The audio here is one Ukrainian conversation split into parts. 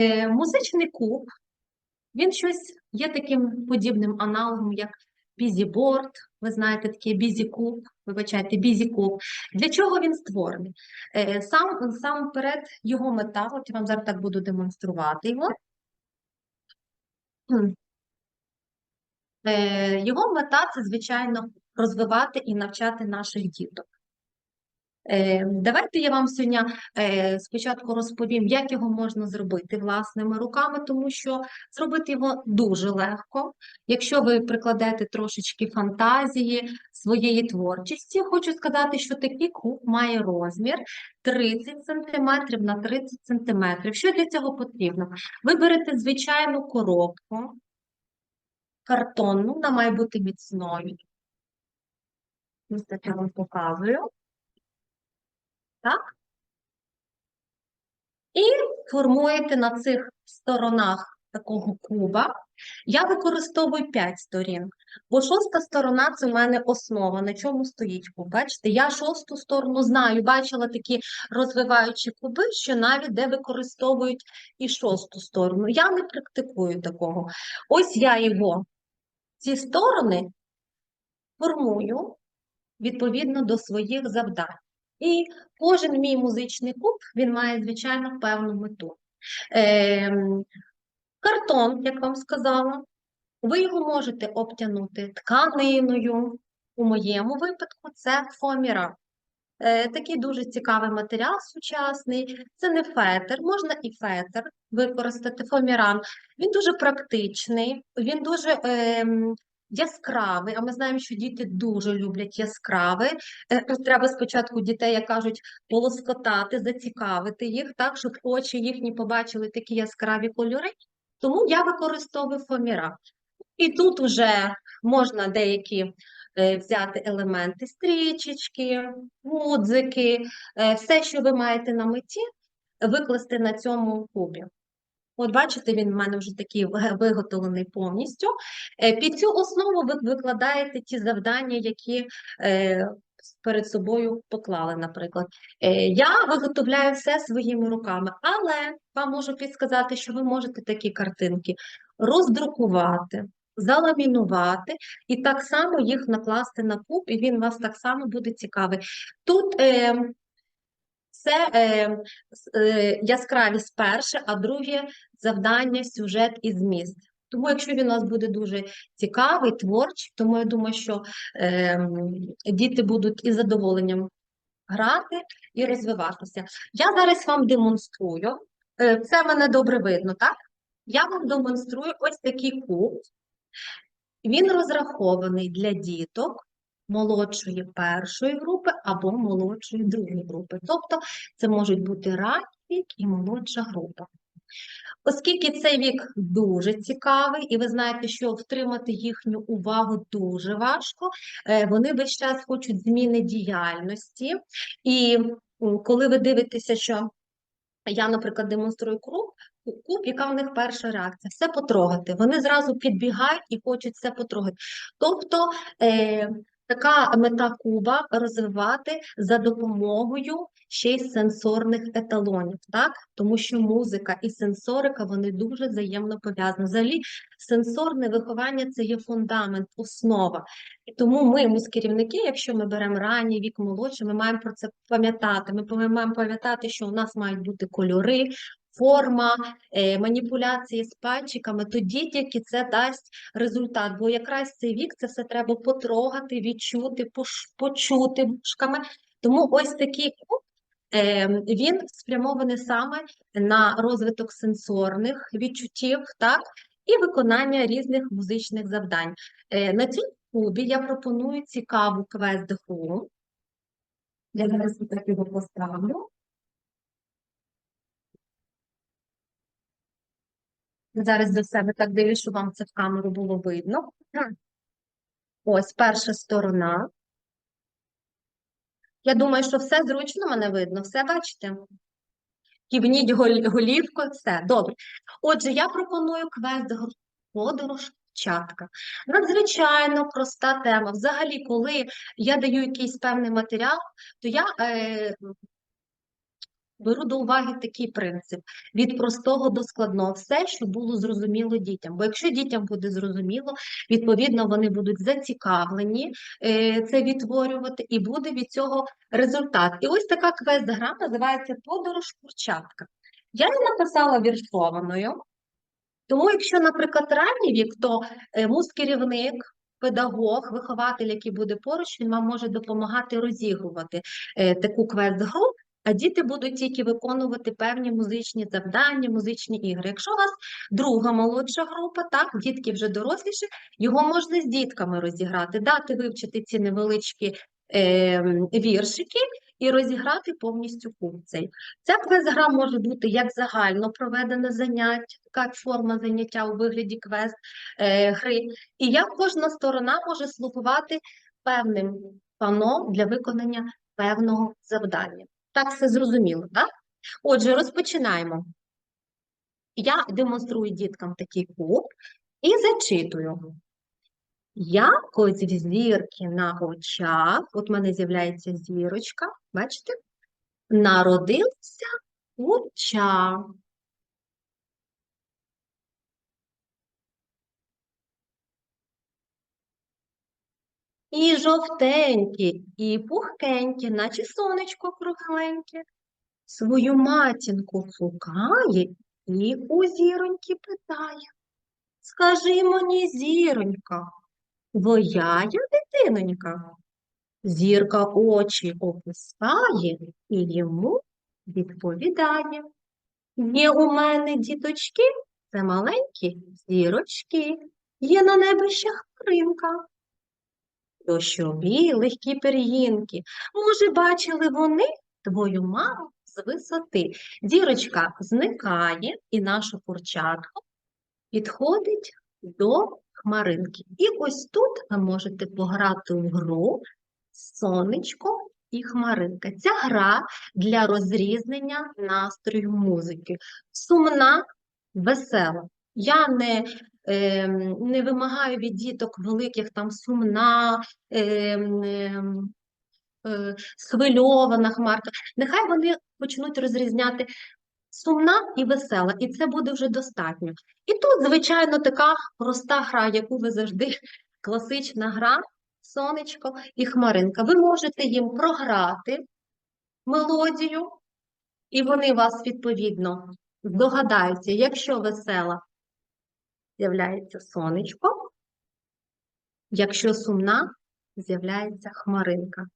Е, Музичний куб, він щось є таким подібним аналогом, як бізіборд, ви знаєте, такий бізікуб, вибачайте, бізікуб. Для чого він створений? Е, Сам, сам перед його мета, от я вам зараз так буду демонструвати його. Е, Його мета це, звичайно, розвивати і навчати наших діток. Е, Давайте я вам сьогодні е, спочатку розповім, як його можна зробити власними руками, тому що зробити його дуже легко. Якщо ви прикладете трошечки фантазії своєї творчості, хочу сказати, що такий куб має розмір 30 см на 30 см. Що для цього потрібно? Ви берете звичайну коробку, картонну, вона має бути міцною. Ось так я вам показую. Так? І формуєте на цих сторонах такого куба. Я використовую 5 сторін, бо шоста сторона це в мене основа, на чому стоїть куб. Бачите, я шосту сторону знаю, бачила такі розвиваючі куби, що навіть де використовують і шосту сторону. Я не практикую такого. Ось я його, ці сторони формую відповідно до своїх завдань. І кожен мій музичний куб, він має, звичайно, певну мету. Ем, Картон, як вам сказала, ви його можете обтягнути тканиною. У моєму випадку це фоаміран. Е, Такий дуже цікавий матеріал сучасний. Це не фетр, можна і фетр використати фоаміран. Він дуже практичний, він дуже ем, яскравий, а ми знаємо, що діти дуже люблять яскраве. Треба спочатку дітей, як кажуть, полоскотати, зацікавити їх, так, щоб очі їхні побачили такі яскраві кольори. Тому я використовую фоаміран. І тут вже можна деякі е, взяти елементи стрічечки, гудзики, е, все, що ви маєте на меті, викласти на цьому кубі. От бачите, він в мене вже такий виготовлений повністю. Е, Під цю основу ви викладаєте ті завдання, які е, перед собою поклали, наприклад. Е, Я виготовляю все своїми руками, але вам можу підсказати, що ви можете такі картинки роздрукувати, заламінувати і так само їх накласти на куб, і він вас так само буде цікавий. Тут е, це е, е, яскравість перше, а друге завдання, сюжет і зміст. Тому, якщо він у нас буде дуже цікавий, творчий, тому я думаю, що е, діти будуть із задоволенням грати і розвиватися. Я зараз вам демонструю. Е, Це мене добре видно, так? Я вам демонструю ось такий куб. Він розрахований для діток молодшої першої групи або молодшої другої групи. Тобто це можуть бути ранній вік і молодша група. Оскільки цей вік дуже цікавий, і ви знаєте, що втримати їхню увагу дуже важко, е, вони весь час хочуть зміни діяльності. І коли ви дивитеся, що я, наприклад, демонструю куб, куб, яка в них перша реакція? Все потрогати. Вони зразу підбігають і хочуть все потрогати. Тобто е, така мета куба розвивати за допомогою ще й сенсорних еталонів, так? Тому що музика і сенсорика вони дуже взаємно пов'язані. Взагалі, сенсорне виховання це є фундамент, основа. І тому ми, музкерівники, якщо ми беремо ранній вік молодший, ми маємо про це пам'ятати. Ми маємо пам'ятати, що у нас мають бути кольори, форма, е, маніпуляції з пальчиками, тоді тільки це дасть результат. Бо якраз цей вік це все треба потрогати, відчути, почути вушками. Тому ось такий куб, е, він спрямований саме на розвиток сенсорних відчуттів, так, і виконання різних музичних завдань. Е, На цьому кубі я пропоную цікаву квест-гру. Я зараз так його поставлю. Зараз до себе так дивлюсь, щоб вам це в камеру було видно. Ось перша сторона. Я думаю, що все зручно мене видно. Все бачите? Кивніть гол- голівкою, все, добре. Отже, я пропоную квест подорож чатка. Надзвичайно проста тема. Взагалі, коли я даю якийсь певний матеріал, то я е, беру до уваги такий принцип: від простого до складного, все, що було зрозуміло дітям. Бо якщо дітям буде зрозуміло, відповідно вони будуть зацікавлені е, це відтворювати, і буде від цього результат. І ось така квест-гра називається Подорож курчатка. Я її написала віршованою. Тому, якщо, наприклад, ранній вік, то е, муз-керівник, педагог, вихователь, який буде поруч, він вам може допомагати розігрувати е, таку квест-гру, а діти будуть тільки виконувати певні музичні завдання, музичні ігри. Якщо у вас друга молодша група, так, дітки вже доросліші, його можна з дітками розіграти, дати вивчити ці невеличкі е, віршики і розіграти повністю цей. Ця квест-гра може бути як загально проведене заняття, така форма заняття у вигляді квест е, і як кожна сторона може слугувати певним паном для виконання певного завдання. Так все зрозуміло, так? Отже, розпочинаємо. Я демонструю діткам такий куб і зачитую. Якось в зірки на очах, от в мене з'являється зірочка, бачите? Народився курча. І жовтенькі, і пухкенькі, наче сонечко кругленьке. Свою матінку шукає і у зіроньки питає. Скажи мені, зіронька, твоя я дитинонька? Зірка очі опускає і йому відповідає. Є у мене діточки, це маленькі зірочки, є на небі ще. Дощові легкі пір'їнки. Може, бачили вони твою маму з висоти. Зірочка зникає, і наша курчатко підходить до хмаринки. І ось тут ви можете пограти в гру сонечко і хмаринка. Ця гра для розрізнення настрою музики. Сумна, весела. Я не не вимагаю від діток великих там сумна, е, е, е, схвильована хмарка. Нехай вони почнуть розрізняти сумна і весела, і це буде вже достатньо. І тут, звичайно, така проста гра, яку ви завжди класична гра, сонечко і хмаринка. Ви можете їм програти мелодію, і вони вас відповідно здогадаються, якщо весела, з'являється сонечко, якщо сумна, з'являється хмаринка.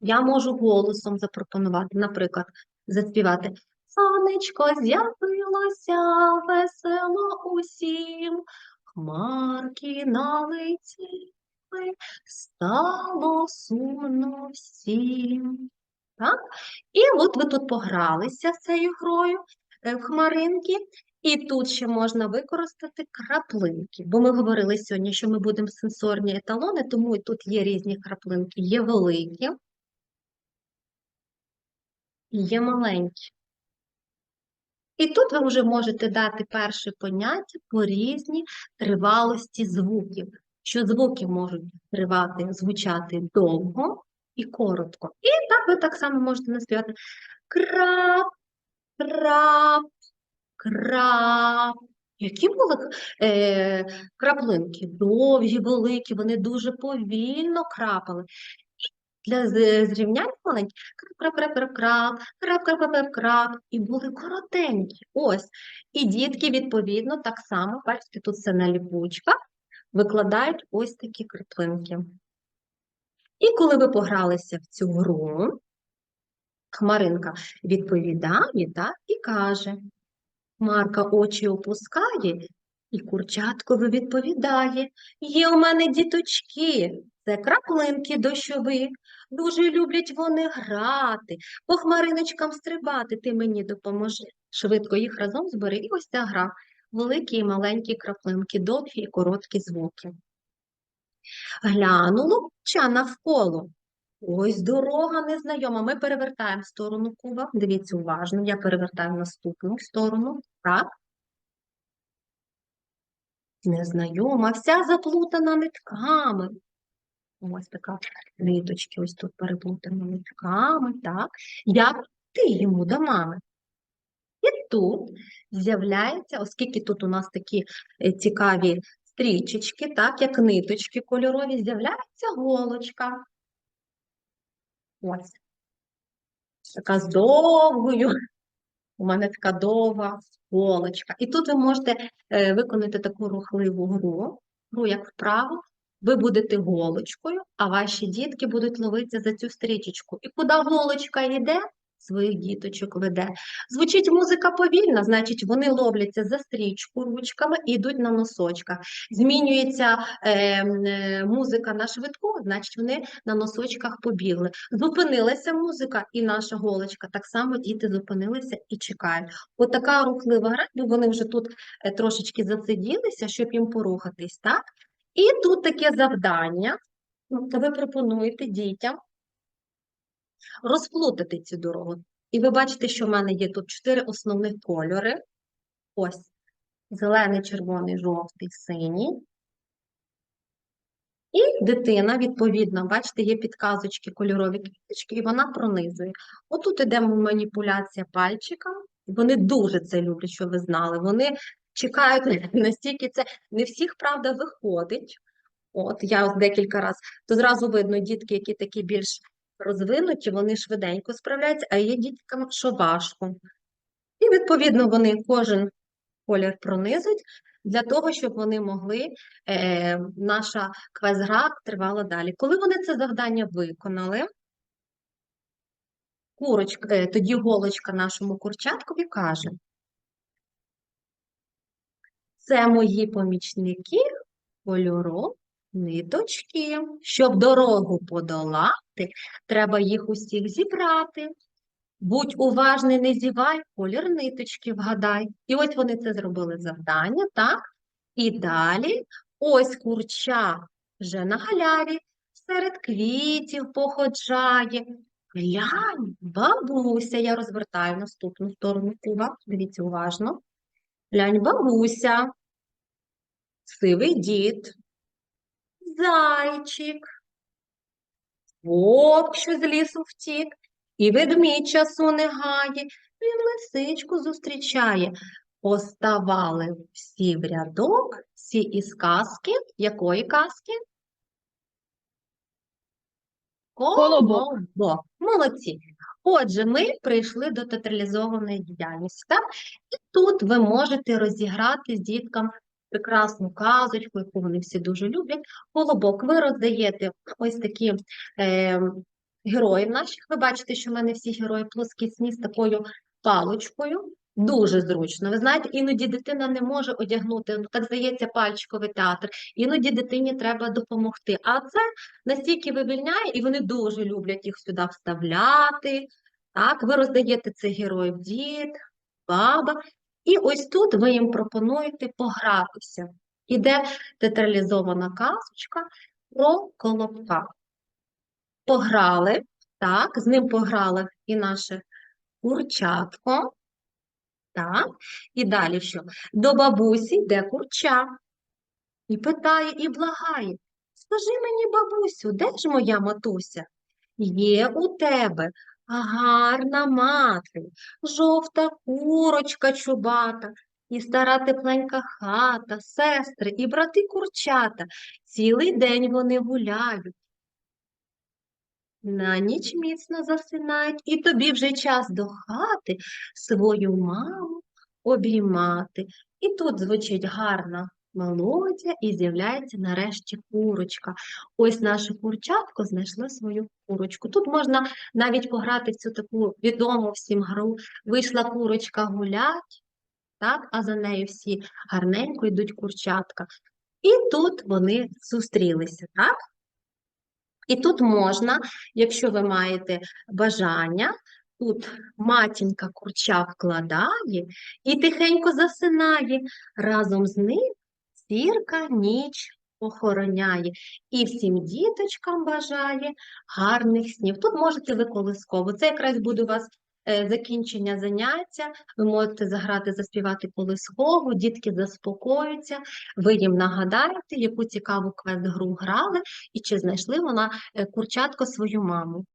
Я можу голосом запропонувати, наприклад, заспівати Сонечко з'явилося весело усім, хмарки на лиці стало сумно всім. Так? І от ви тут погралися з цією грою е, в хмаринки, і тут ще можна використати краплинки, бо ми говорили сьогодні, що ми будемо сенсорні еталони, тому і тут є різні краплинки, є великі, є маленькі. І тут ви вже можете дати перше поняття по різній тривалості звуків, що звуки можуть тривати, звучати довго і коротко. І так ви так само можете наспівати крап, крап, крап. Які були е, краплинки? Довгі, великі, вони дуже повільно крапали. Для зрівняння маленькі крап-крап-крап-крап, крап-крап-крап-крап, і були коротенькі. Ось. І дітки, відповідно, так само, бачите, тут все на ліпучках, викладають ось такі краплинки. І коли ви погралися в цю гру, Хмаринка відповідає так, і каже, Марка очі опускає, і курчаткові відповідає, є у мене діточки, це краплинки дощові, дуже люблять вони грати, по хмариночкам стрибати, ти мені допоможи. Швидко їх разом збери, і ось ця гра. Великі і маленькі краплинки, довгі і короткі звуки. Глянуло ча навколо. Ось дорога незнайома. Ми перевертаємо сторону куба. Дивіться уважно, я перевертаю наступну сторону. Так. Незнайома, вся заплутана нитками. Ось така ниточки, ось тут переплутана нитками, так. Як йти йому до мами. І тут з'являється, оскільки тут у нас такі е, цікаві стрічечки, так, як ниточки кольорові, з'являється голочка. Ось. Така з довгою. У мене така довга голочка. І тут ви можете е, виконати таку рухливу гру, гру як вправо. Ви будете голочкою, а ваші дітки будуть ловитися за цю стрічечку. І куди голочка йде, своїх діточок веде. Звучить музика повільно, значить, вони ловляться за стрічку ручками і йдуть на носочках. Змінюється е, е, музика на швидку, значить, вони на носочках побігли. Зупинилася музика і наша голочка. Так само діти зупинилися і чекають. Отака рухлива гра, бо вони вже тут е, трошечки засиділися, щоб їм порухатись, так? І тут таке завдання. Ви пропонуєте дітям розплутати цю дорогу. І ви бачите, що в мене є тут чотири основних кольори. Ось зелений, червоний, жовтий, синій. І дитина, відповідно, бачите, є підказочки, кольорові квіточки, і вона пронизує. Отут іде маніпуляція пальчиком. Вони дуже це люблять, що ви знали. Вони чекають настільки це не всіх, правда, виходить. От я ось декілька разів, то зразу видно дітки, які такі більш розвинуті, вони швиденько справляються, а є діткам, що важко. І, відповідно, вони кожен колір пронизують для того, щоб вони могли, е, наша квест-гра тривала далі. Коли вони це завдання виконали, курочка, е, тоді голочка нашому курчаткові каже, це мої помічники кольору ниточки. Щоб дорогу подолати, треба їх усіх зібрати. Будь уважний, не зівай, колір ниточки вгадай. І ось вони це зробили завдання, так? І далі ось курча вже на галяві, серед квітів походжає. Глянь, бабуся, я розвертаю наступну сторону куба, дивіться уважно. Глянь, бабуся, сивий дід, зайчик, вовк, що з лісу втік, і ведмідь часу не гає, він лисичку зустрічає. Поставали всі в рядок, всі із казки. Якої казки? Колобок. Колобок. Молодці. Отже, ми прийшли до театралізованої діяльності. Так? І тут ви можете розіграти з діткам прекрасну казочку, яку вони всі дуже люблять. Колобок, ви роздаєте ось такі е, героїв наших. Ви бачите, що в мене всі герої плоскісні з такою паличкою. Дуже зручно. Ви знаєте, іноді дитина не може одягнути, ну так здається, пальчиковий театр. Іноді дитині треба допомогти. А це настільки вивільняє, і вони дуже люблять їх сюди вставляти. Так, ви роздаєте цих героїв дід, баба. І ось тут ви їм пропонуєте погратися. Іде театралізована казочка про колобка. Пограли, так, з ним пограли і наше курчатко. Так, і далі що? До бабусі йде курча. І питає, і благає. Скажи мені, бабусю, де ж моя матуся? Є у тебе гарна мати, жовта курочка чубата, і стара тепленька хата, сестри і брати курчата. Цілий день вони гуляють. На ніч міцно засинають, і тобі вже час до хати свою маму обіймати. І тут звучить гарна мелодія, і з'являється нарешті курочка. Ось наше курчатко знайшло свою курочку. Тут можна навіть пограти в цю таку відому всім гру. Вийшла курочка гулять, так, а за нею всі гарненько йдуть курчатка. І тут вони зустрілися, так? І тут можна, якщо ви маєте бажання, тут матінка курча вкладає і тихенько засинає. Разом з ним зірка ніч охороняє. І всім діточкам бажає гарних снів. Тут можете ви колисково. Це якраз буде у вас е, закінчення заняття. Ви можете заграти, заспівати колискову, дітки заспокоюються, ви їм нагадаєте, яку цікаву квест-гру грали і чи знайшли вона е, курчатко свою маму.